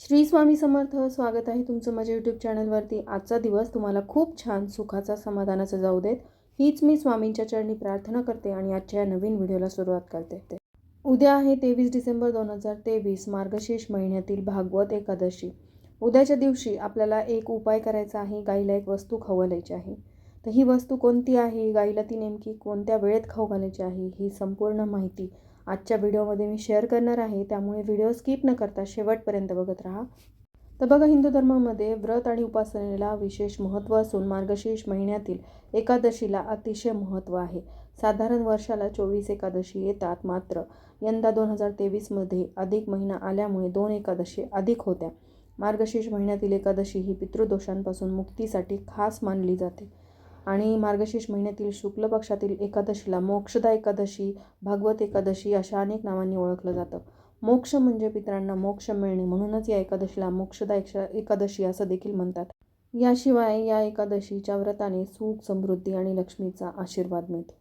श्री स्वामी समर्थ स्वागत आहे तुमचं माझ्या यूट्यूब चॅनलवरती आजचा दिवस तुम्हाला खूप छान सुखाचा समाधानाचा जाऊ देत. हीच मी स्वामींच्या चरणी प्रार्थना करते आणि आजच्या या नवीन व्हिडिओला सुरुवात करते. उद्या आहे तेवीस डिसेंबर दोन हजार तेवीस मार्गशीर्ष महिन्यातील भागवत एकादशी. उद्याच्या दिवशी आपल्याला एक उपाय करायचा आहे गाईला एक वस्तू खाऊ घालायची आहे. तर ही वस्तू कोणती आहे गाईला ती नेमकी कोणत्या वेळेत खाऊ घालायची आहे ही संपूर्ण माहिती आजच्या व्हिडिओमध्ये मी शेअर करणार आहे. त्यामुळे व्हिडिओ स्किप न करता शेवटपर्यंत बघत राहा. तर बघा हिंदू धर्मामध्ये व्रत आणि उपासनेला विशेष महत्त्व असून मार्गशीर्ष महिन्यातील एकादशीला अतिशय महत्त्व आहे. साधारण वर्षाला चोवीस एकादशी येतात मात्र यंदा दोन हजार तेवीसमध्ये अधिक महिना आल्यामुळे दोन एकादशी अधिक होत्या. मार्गशीर्ष महिन्यातील एकादशी ही पितृदोषांपासून मुक्तीसाठी खास मानली जाते. आणि मार्गशीर्ष महिन्यातील शुक्ल पक्षातील एकादशीला मोक्षदा एकादशी भागवत एकादशी अशा अनेक नावांनी ओळखलं जातं. मोक्ष म्हणजे पितरांना मोक्ष मिळणे म्हणूनच या एकादशीला मोक्षदा एकादशी असं देखील म्हणतात. याशिवाय या एकादशीच्या व्रताने सुख समृद्धी आणि लक्ष्मीचा आशीर्वाद मिळतो.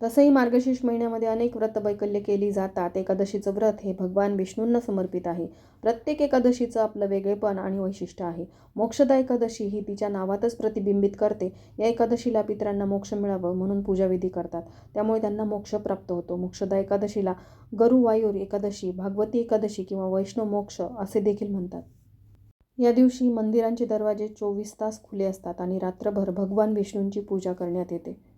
तसंही मार्गशीर्ष महिन्यामध्ये अनेक व्रतवैकल्य केली जातात. एकादशीचं व्रत हे भगवान विष्णूंना समर्पित आहे. प्रत्येक एकादशीचं आपलं वेगळेपण आणि वैशिष्ट्य आहे. मोक्षदा एकादशी ही तिच्या नावातच प्रतिबिंबित करते. या एकादशीला पितरांना मोक्ष मिळावं म्हणून पूजाविधी करतात. त्यामुळे त्यांना मोक्ष प्राप्त होतो. मोक्षदा एकादशीला गरुवायूर एकादशी भागवती एकादशी किंवा वैष्णव मोक्ष असे देखील म्हणतात. या दिवशी मंदिरांचे दरवाजे चोवीस तास खुले असतात आणि रात्रभर भगवान विष्णूंची पूजा करण्यात येते.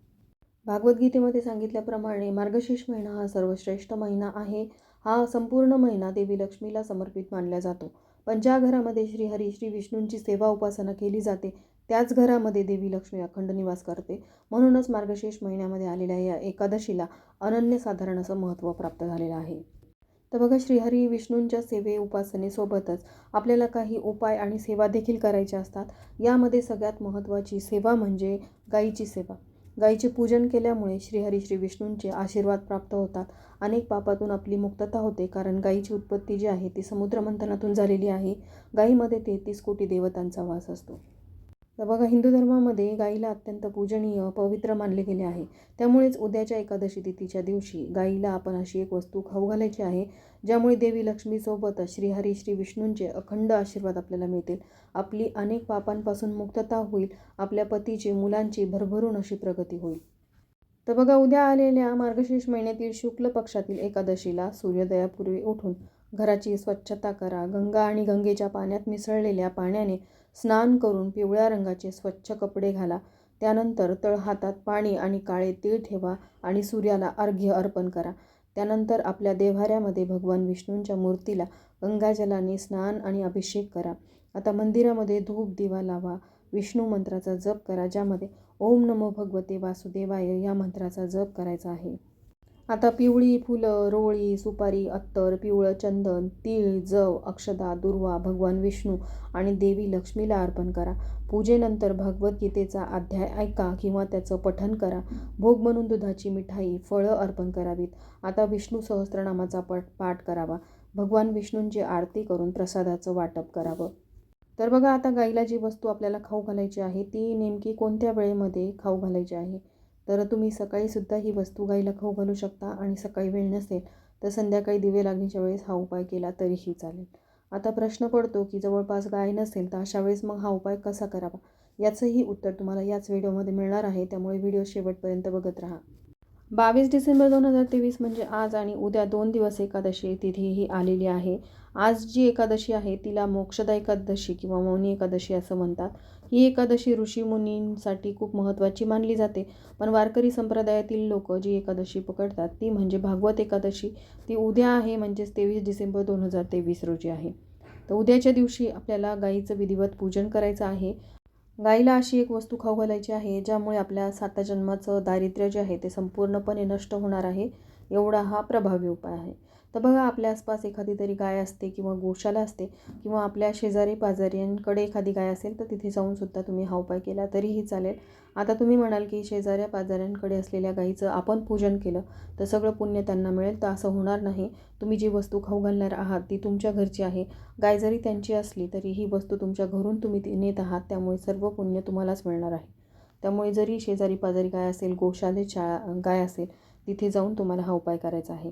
भागवद्गीतेमध्ये सांगितल्याप्रमाणे मार्गशीर्ष महिना हा सर्वश्रेष्ठ महिना आहे. हा संपूर्ण महिना देवी लक्ष्मीला समर्पित मानला जातो. पण ज्या घरामध्ये श्रीहरी श्री विष्णूंची सेवा उपासना केली जाते त्याच घरामध्ये देवी लक्ष्मी अखंड निवास करते. म्हणूनच मार्गशीर्ष महिन्यामध्ये आलेल्या या एकादशीला अनन्यसाधारण असं महत्त्व प्राप्त झालेलं आहे. तर बघा श्रीहरी विष्णूंच्या सेवे उपासनेसोबतच आपल्याला काही उपाय आणि सेवा देखील करायच्या असतात. यामध्ये सगळ्यात महत्त्वाची सेवा म्हणजे गाईची सेवा. गाईचे पूजन केल्यामुळे श्रीहरी श्री विष्णूंचे आशीर्वाद प्राप्त होतात. अनेक पापातून आपली मुक्तता होते कारण गाईची उत्पत्ती जी आहे ती समुद्रमंथनातून झालेली आहे. गाईमध्ये तेहतीस कोटी देवतांचा वास असतो. तर बघा हिंदू धर्मामध्ये गाईला अत्यंत पूजनीय पवित्र मानले गेले आहे. त्यामुळेच उद्याच्या एकादशी तिथीच्या दिवशी गाईला आपण अशी एक वस्तू खाऊ घालायची आहे ज्यामुळे देवी लक्ष्मीसोबतच श्रीहरी श्री विष्णूंचे अखंड आशीर्वाद आपल्याला मिळतील. आपली अनेक पापांपासून मुक्तता होईल आपल्या पतीची मुलांची भरभरून अशी प्रगती होईल. तर बघा उद्या आलेल्या मार्गशीर्ष महिन्यातील शुक्ल पक्षातील एकादशीला सूर्योदयापूर्वी उठून घराची स्वच्छता करा. गंगा आणि गंगेच्या पाण्यात मिसळलेल्या पाण्याने स्नान करून पिवळ्या रंगाचे स्वच्छ कपडे घाला. त्यानंतर तळहातात पाणी आणि काळे तीळ ठेवा आणि सूर्याला अर्घ्य अर्पण करा. त्यानंतर आपल्या देव्हाऱ्यामध्ये भगवान विष्णूंच्या मूर्तीला गंगाजलाने स्नान आणि अभिषेक करा. आता मंदिरामध्ये धूप दिवा लावा. विष्णू मंत्राचा जप करा ज्यामध्ये ओम नमो भगवते वासुदेवाय या मंत्राचा जप करायचा आहे. आता पिवळी फुलं रोळी सुपारी अत्तर पिवळं चंदन तीळ जव अक्षदा दुर्वा भगवान विष्णू आणि देवी लक्ष्मीला अर्पण करा. पूजेनंतर भगवद्गीतेचा अध्याय ऐका किंवा त्याचं पठन करा. भोग म्हणून दुधाची मिठाई फळं अर्पण करावीत. आता विष्णू सहस्त्रनामाचा पट पाठ करावा. भगवान विष्णूंची आरती करून प्रसादाचं वाटप करावं. तर बघा आता गाईला जी वस्तू आपल्याला खाऊ घालायची आहे ती नेमकी कोणत्या वेळेमध्ये खाऊ घालायची आहे? तर तुम्ही सकाळीसुद्धा ही वस्तू गाईला खाऊ घालू शकता आणि सकाळी वेळ नसेल तर संध्याकाळी दिवे लागण्याच्या वेळेस हा उपाय केला तरीही चालेल. आता प्रश्न पडतो की जवळपास गाय नसेल तर अशा वेळेस मग हा उपाय कसा करावा? याचंही उत्तर तुम्हाला याच व्हिडिओमध्ये मिळणार आहे. त्यामुळे व्हिडिओ शेवटपर्यंत बघत राहा. बावीस डिसेंबर दोन हजार तेवीस म्हणजे आज आणि उद्या दोन दिवस एकादशी तिथी ही आलेली आहे. आज जी एकादशी आहे तिला मोक्षदा एकादशी किंवा मौनी एकादशी असं म्हणतात. ही एकादशी ऋषीमुनींसाठी खूप महत्त्वाची मानली जाते. पण वारकरी संप्रदायातील लोक जी एकादशी पकडतात ती म्हणजे भागवत एकादशी. ती उद्या आहे म्हणजेच तेवीस डिसेंबर दोन हजार तेवीस रोजी आहे. तर उद्याच्या दिवशी आपल्याला गाईचं विधिवत पूजन करायचं आहे. गाईला अशी एक वस्तू खाऊ घालायची आहे ज्यामुळे आपल्या साता जन्माचं दारिद्र्य जे आहे ते संपूर्णपणे नष्ट होणार आहे. एवढा हा प्रभावी उपाय आहे. तर बघा आपल्या आसपास एखादी तरी गाय असते किंवा गोशाला असते किंवा आपल्या शेजारी पाजाऱ्यांकडे एखादी गाय असेल तर तिथे जाऊनसुद्धा तुम्ही हा उपाय केला तरीही चालेल. आता तुम्ही म्हणाल की शेजाऱ्या पाजाऱ्यांकडे असलेल्या गाईचं आपण पूजन केलं तर सगळं पुण्य त्यांना मिळेल तर असं होणार नाही. तुम्ही जी वस्तू खाऊ घालणार आहात ती तुमच्या घरची आहे. गाय जरी त्यांची असली तरी ही वस्तू तुमच्या घरून तुम्ही ती नेत आहात त्यामुळे सर्व पुण्य तुम्हालाच मिळणार आहे. त्यामुळे जरी शेजारी पाजारी गाय असेल गोशाले शाळा गाय असेल तिथे जाऊन तुम्हाला हा उपाय करायचा आहे.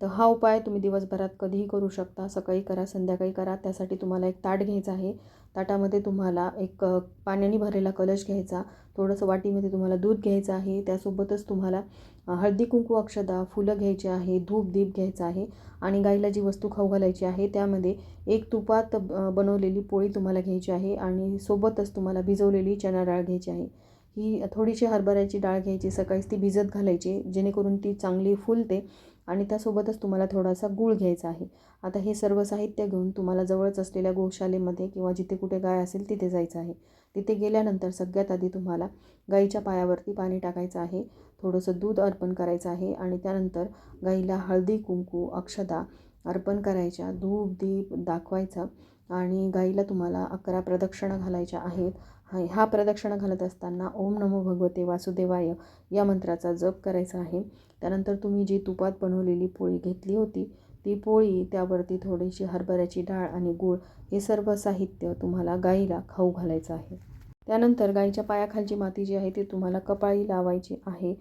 तर हा उपाय तुम्ही दिवसभरात कधीही करू शकता. सकाळी करा संध्याकाळी करा. त्यासाठी तुम्हाला एक ताट घ्यायचं आहे. ताटामध्ये तुम्हाला एक पाण्याने भरलेला कलश घ्यायचा. थोडंसं वाटीमध्ये तुम्हाला दूध घ्यायचं आहे. त्यासोबतच तुम्हाला हळदी कुंकू अक्षदा फुलं घ्यायची आहे धूप दीप घ्यायचा आहे आणि गाईला जी वस्तू खाऊ घालायची आहे त्यामध्ये एक तुपात बनवलेली पोळी तुम्हाला घ्यायची आहे आणि सोबतच तुम्हाला भिजवलेली चणा डाळ घ्यायची आहे. ही थोडीशी हरभऱ्याची डाळ घ्यायची सकाळीच ती भिजत घालायची जेणेकरून ती चांगली फुलते आणि त्यासोबतच तुम्हाला थोडासा गूळ घ्यायचा आहे. आता हे सर्व साहित्य घेऊन तुम्हाला जवळच असलेल्या गोशालेमध्ये किंवा जिथे कुठे गाय असेल तिथे जायचं आहे. तिथे गेल्यानंतर सगळ्यात आधी तुम्हाला गाईच्या पायावरती पाणी टाकायचं आहे थोडंसं दूध अर्पण करायचं आहे आणि त्यानंतर गाईला हळदी कुंकू अक्षदा अर्पण करायच्या धूप दीप दाखवायचा आणि गाईला तुम्हाला अकरा प्रदक्षिणा घालायच्या आहेत. हा ह्या प्रदक्षिणा घालत असताना ओम नमो भगवते वासुदेवाय या मंत्राचा जप करायचा आहे. त्यानंतर तुम्ही जी तुपात बनवलेली पोळी घेतली होती ती पोळी त्यावरती थोडीशी हरभऱ्याची डाळ आणि गूळ हे सर्व साहित्य तुम्हाला गाईला खाऊ घालायचं आहे. त्यानंतर गाईच्या पायाखालची माती जी आहे ती तुम्हाला कपाळी लावायची आहे.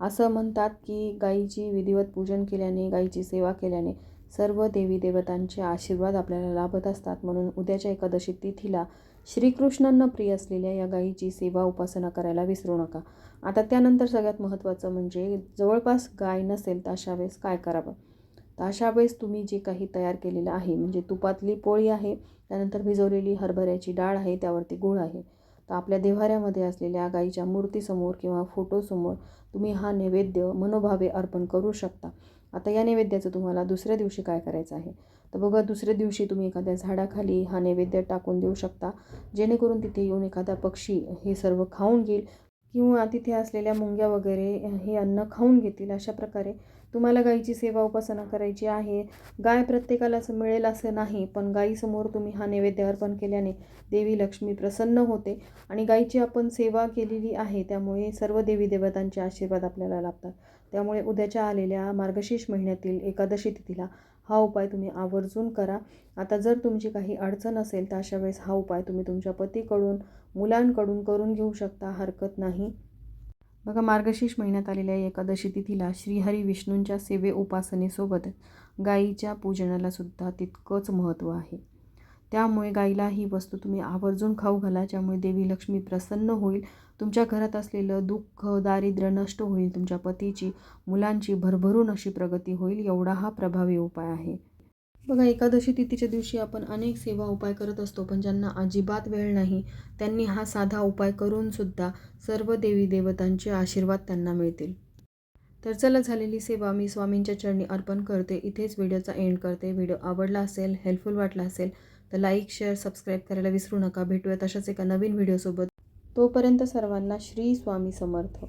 असं म्हणतात की गाईची विधिवत पूजन केल्याने गाईची सेवा केल्याने सर्व देवी देवतांचे आशीर्वाद आपल्याला लाभत असतात. म्हणून उद्याच्या एकादशी तिथीला श्रीकृष्णांना प्रिय असलेल्या या गाईची सेवा उपासना करायला विसरू नका. आता त्यानंतर सगळ्यात महत्त्वाचं म्हणजे जवळपास गाय नसेल तर अशा वेळेस काय करावं? तर अशा वेळेस तुम्ही जे काही तयार केलेलं आहे म्हणजे तुपातली पोळी आहे त्यानंतर भिजवलेली हरभऱ्याची डाळ आहे त्यावरती गूळ आहे. तर आपल्या देव्हाऱ्यामध्ये असलेल्या गाईच्या मूर्तीसमोर किंवा फोटोसमोर तुम्ही हा नैवेद्य मनोभावे अर्पण करू शकता. आता या नैवेद्याचं तुम्हाला दुसऱ्या दिवशी काय करायचं आहे? तर बघा दुसऱ्या दिवशी तुम्ही एखाद्या झाडाखाली हा नैवेद्य टाकून देऊ शकता. जेणेकरून तिथे येऊन एखादा पक्षी हे सर्व खाऊन घेईल किंवा तिथे असलेल्या मुंग्या वगैरे हे अन्न खाऊन घेतील अशा प्रकारे. तुम्हाला गाईची सेवा उपासना करायची आहे. गाय प्रत्येकालाच मिळेल असं नाही पण गाईसमोर तुम्ही हा नैवेद्य अर्पण केल्याने देवी लक्ष्मी प्रसन्न होते आणि गाईची आपण सेवा केलेली आहे त्यामुळे सर्व देवी देवतांचे आशीर्वाद आपल्याला लाभतात. त्यामुळे उद्याच्या आलेल्या मार्गशीर्ष महिन्यातील एकादशी तिथीला हा उपाय तुम्ही आवर्जून करा. आता जर तुमची काही अडचण असेल तर अशा वेळेस हा उपाय तुम्ही तुमच्या पतीकडून मुलांकडून करून घेऊ शकता हरकत नाही. बघा मार्गशीर्ष महिन्यात आलेल्या एकादशी तिथीला श्रीहरी विष्णूंच्या सेवे उपासनेसोबत गाईच्या पूजनाला सुद्धा तितकंच महत्त्व आहे. त्यामुळे गाईला ही वस्तू तुम्ही आवर्जून खाऊ घाला ज्यामुळे देवी लक्ष्मी प्रसन्न होईल. तुमच्या घरात असलेलं दुःख दारिद्र्य नष्ट होईल. तुमच्या पतीची मुलांची भरभरून अशी प्रगती होईल एवढा हा प्रभावी उपाय आहे. बघा एकादशी तिथीच्या दिवशी आपण अनेक सेवा उपाय करत असतो पण ज्यांना अजिबात वेळ नाही त्यांनी हा साधा उपाय करूनसुद्धा सर्व देवी देवतांचे आशीर्वाद त्यांना मिळतील. तर चला झालेली सेवा मी स्वामींच्या चरणी अर्पण करते. इथेच व्हिडिओचा एंड करते. व्हिडिओ आवडला असेल हेल्पफुल वाटला असेल तर लाईक शेअर सबस्क्राईब करायला विसरू नका. भेटूया तशाच एका नवीन व्हिडिओसोबत. तोपर्यंत सर्वांना श्री स्वामी समर्थ.